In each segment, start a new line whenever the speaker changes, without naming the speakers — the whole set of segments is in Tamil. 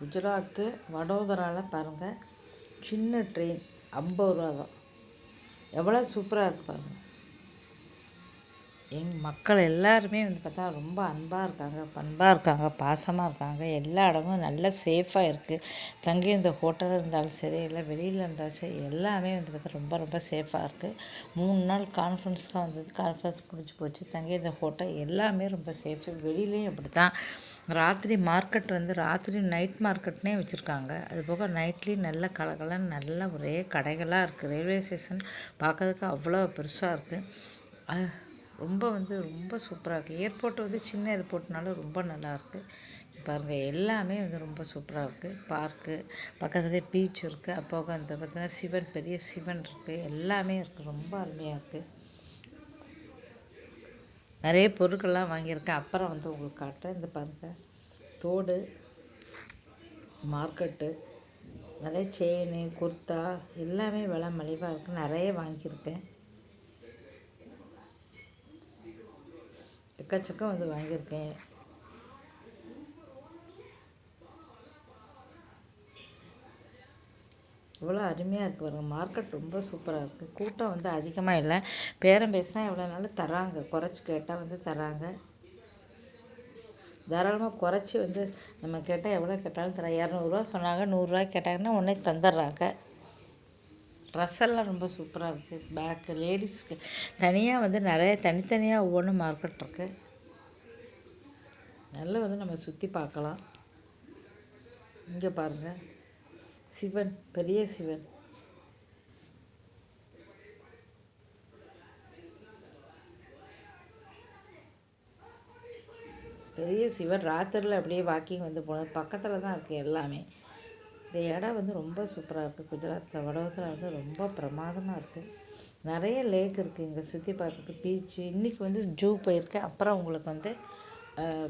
குஜராத்து வடோதராவில் பாருங்கள் சின்ன ட்ரெயின் ஐம்பது ரூபா தான். எவ்வளோ சூப்பராக இருக்கு பாருங்கள் எங் மக்கள் எல்லாருமே வந்து பார்த்தா ரொம்ப அன்பாக இருக்காங்க பண்பாக இருக்காங்க பாசமாக இருக்காங்க. எல்லா இடமும் நல்லா சேஃபாக இருக்குது தங்கி இந்த ஹோட்டலில் இருந்தாலும் சரி இல்லை வெளியில் இருந்தாலும் சரி எல்லாமே வந்து பார்த்தா ரொம்ப ரொம்ப சேஃபாக இருக்குது மூணு நாள் கான்ஃபரன்ஸ்க்காக வந்தது கான்ஃபரன்ஸ் முடிஞ்சு போச்சு. தங்கி இந்த ஹோட்டல் எல்லாமே ரொம்ப சேஃபு வெளியிலையும் அப்படி தான் ராத்திரி மார்க்கெட் வந்து ராத்திரி நைட் மார்க்கெட்னே வச்சுருக்காங்க. அது போக நைட்லேயும் நல்ல கலகலன்னு நல்ல ஒரே கடைகளாக இருக்குது ரயில்வே ஸ்டேஷன் பார்க்கறதுக்கு அவ்வளோ பெருசாக இருக்குது ரொம்ப வந்து ரொம்ப சூப்பராக இருக்குது ஏர்போர்ட் வந்து சின்ன ஏர்போர்ட்னால ரொம்ப நல்லாயிருக்கு பாருங்கள் எல்லாமே வந்து ரொம்ப சூப்பராக இருக்குது பார்க்கு பக்கத்துலேயே பீச் இருக்குது அப்போ அந்த பார்த்தீங்கன்னா சிவன் பெரிய சிவன் இருக்குது எல்லாமே இருக்குது ரொம்ப அருமையாக இருக்குது நிறைய பொருட்கள்லாம் வாங்கியிருக்கேன். அப்புறம் வந்து உங்களுக்கு காட்டுறேன். இந்த பாருங்கள் தோடு மார்க்கெட்டு நிறைய செயினு குர்த்தா எல்லாமே விலை மலிவாக இருக்குது நிறைய வாங்கியிருக்கேன். எக்கச்சக்கம் வந்து வாங்கியிருக்கேன். இவ்வளோ அருமையாக இருக்குது பாருங்கள் மார்க்கெட் ரொம்ப சூப்பராக இருக்குது கூட்டம் வந்து அதிகமாக இல்லை. பேரம் பேசினா எவ்வளோ நாளும் தராங்க. குறைச்சி கேட்டால் வந்து தராங்க. தாராளமாக குறைச்சி வந்து நம்ம கேட்டால் எவ்வளோ கேட்டாலும் தர. இரநூறுவா சொன்னாங்க. நூறுரூவா கேட்டாங்கன்னா உடனே தந்துடுறாங்க. ட்ரெஸ்ஸெல்லாம் ரொம்ப சூப்பராக இருக்குது பேக்கு லேடிஸ்க்கு தனியாக வந்து நிறைய தனித்தனியாக ஒவ்வொன்றும் மார்க்கெட் இருக்குது நல்லா வந்து நம்ம சுற்றி பார்க்கலாம். இங்கே பாருங்கள் சிவன் பெரிய சிவன். பெரிய சிவன் ராத்திரியில் அப்படியே வாக்கிங் வந்து போனது பக்கத்தில் தான் இருக்குது எல்லாமே. இந்த இடம் வந்து ரொம்ப சூப்பராக இருக்குது குஜராத்தில் வடோதரா வந்து ரொம்ப பிரமாதமாக இருக்குது நிறைய லேக் இருக்குது இங்கே சுற்றி பார்க்குறதுக்கு. பீச்சு இன்றைக்கி வந்து ஜூ போயிருக்கேன். அப்புறம் உங்களுக்கு வந்து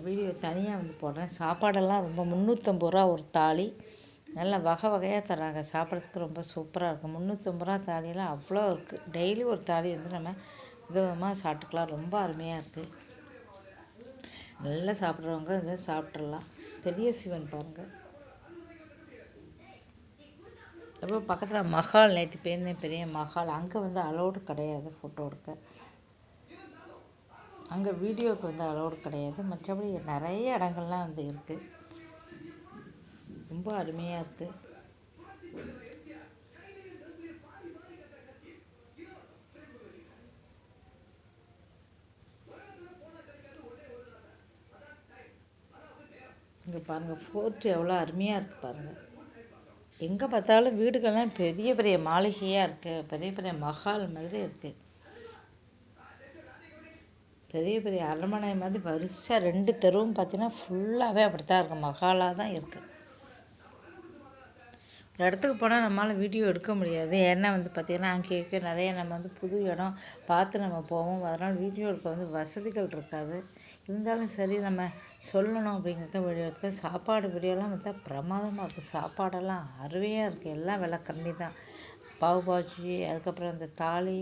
வீடியோ தனியாக வந்து போடுறேன். சாப்பாடெல்லாம் ரொம்ப முந்நூற்றம்பது ரூபா ஒரு தாலி. நல்லா வகை வகையாக தராங்க சாப்பிட்றதுக்கு ரொம்ப சூப்பராக இருக்கும் முந்நூற்றம்பது ரூபா தாலியெல்லாம் அவ்வளோ இருக்குது டெய்லி ஒரு தாலி வந்து நம்ம விதவிதமாக சாப்பிட்டுக்கலாம். ரொம்ப அருமையாக இருக்குது நல்லா சாப்பிட்றவங்க இதை சாப்பிட்றலாம் பெரிய சிவன் பாருங்கள் அப்புறம் பக்கத்தில் மஹால் நேற்று போயிருந்தேன். பெரிய மஹால். அங்கே வந்து அலோடு கிடையாது ஃபோட்டோ எடுக்க. அங்கே வீடியோவுக்கு வந்து அலோடு கிடையாது. மற்றபடி நிறைய இடங்கள்லாம் வந்து இருக்குது ரொம்ப அருமையாக இருக்குது இங்கே பாருங்கள் ஃபோர்ட் எவ்வளோ அருமையாக இருக்குது பாருங்கள் எங்கே பார்த்தாலும் வீடுகள்லாம் பெரிய பெரிய மாளிகையாக இருக்குது பெரிய பெரிய மஹால் மாதிரி இருக்குது பெரிய பெரிய அரண்மனை மாதிரி வரிசையாக ரெண்டு தெருவும் பார்த்தீங்கன்னா ஃபுல்லாகவே அப்படி தான் இருக்குது மஹாலாக தான் இருக்குது இடத்துக்கு போனால் நம்மளால் வீடியோ எடுக்க முடியாது. ஏன்னா வந்து பார்த்திங்கன்னா அங்கே நிறைய நம்ம வந்து புது இடம் பார்த்து நம்ம போவோம். அதனால் வீடியோ எடுக்க வந்து வசதிகள் இருக்காது. இருந்தாலும் சரி நம்ம சொல்லணும் அப்படிங்கிறத வீடியோ எடுத்து சாப்பாடு வீடியோலாம் பார்த்தா பிரமாதமாக இருக்குது சாப்பாடெல்லாம் அருமையாக இருக்குது எல்லாம் விலை கம்மி தான். பாவு பாஜி அதுக்கப்புறம் இந்த தாலி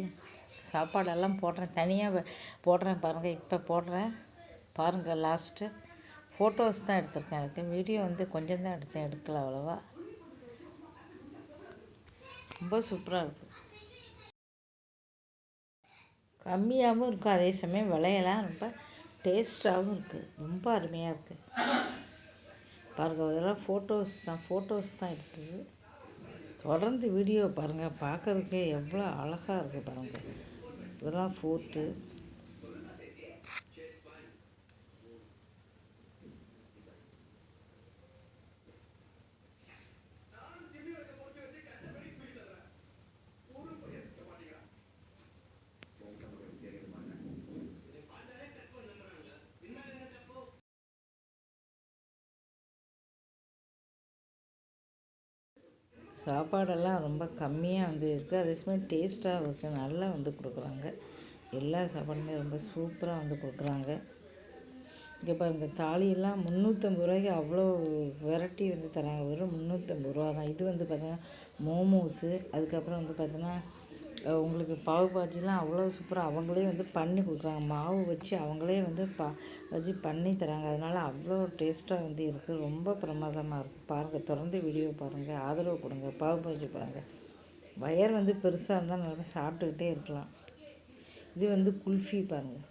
சாப்பாடெல்லாம் போடுறேன். தனியாக போடுறேன் பாருங்கள் இப்போ போடுறேன். பாருங்கள் லாஸ்ட்டு ஃபோட்டோஸ் தான் எடுத்திருக்கேன். அதுக்கு வீடியோ வந்து கொஞ்சம் தான் எடுத்தேன். எடுக்கல அவ்வளோவா. ரொம்ப சூப்பராக இருக்கும் கம்மியாகவும் இருக்கும் அதே சமயம் விலையெல்லாம் ரொம்ப டேஸ்ட்டாகவும் இருக்குது ரொம்ப அருமையாக இருக்குது பாருங்கள் அதெல்லாம் ஃபோட்டோஸ் தான் ஃபோட்டோஸ் தான் எடுத்தது. தொடர்ந்து வீடியோ பாருங்கள் பார்க்குறதுக்கே எவ்வளோ அழகாக இருக்குது பாருங்கள் இதெல்லாம் ஃபோட்டு சாப்பாடெல்லாம் ரொம்ப கம்மியாக வந்து இருக்குது அதே சமயம் டேஸ்ட்டாகவும் இருக்குது நல்லா வந்து கொடுக்குறாங்க. எல்லா சாப்பாடுமே ரொம்ப சூப்பராக வந்து கொடுக்குறாங்க. இங்கே பாருங்கள் தாலியெல்லாம் முந்நூற்றம்பது ரூபாய்க்கு அவ்வளோ வெரைட்டி வந்து தராங்க. வெறும் முந்நூற்றம்பது ரூபா தான் இது வந்து பார்த்தீங்கன்னா மோமோஸு அதுக்கப்புறம் வந்து பார்த்தீங்கன்னா உங்களுக்கு பாவு பாஜிலாம் அவ்வளோ சூப்பராக அவங்களே வந்து பண்ணி கொடுக்குறாங்க. மாவு வச்சு அவங்களே வந்து பா வச்சு பண்ணி தராங்க. அதனால் அவ்வளோ டேஸ்ட்டாக வந்து இருக்குது ரொம்ப பிரமாதமாக இருக்குது பாருங்கள் தொடர்ந்து வீடியோ பாருங்கள் ஆதரவு கொடுங்க பாவு பாஜி பாருங்கள் வயர் வந்து பெருசாக இருந்தால் நல்லா சாப்பிட்டுக்கிட்டே இருக்கலாம். இது வந்து குல்ஃபி பாருங்கள்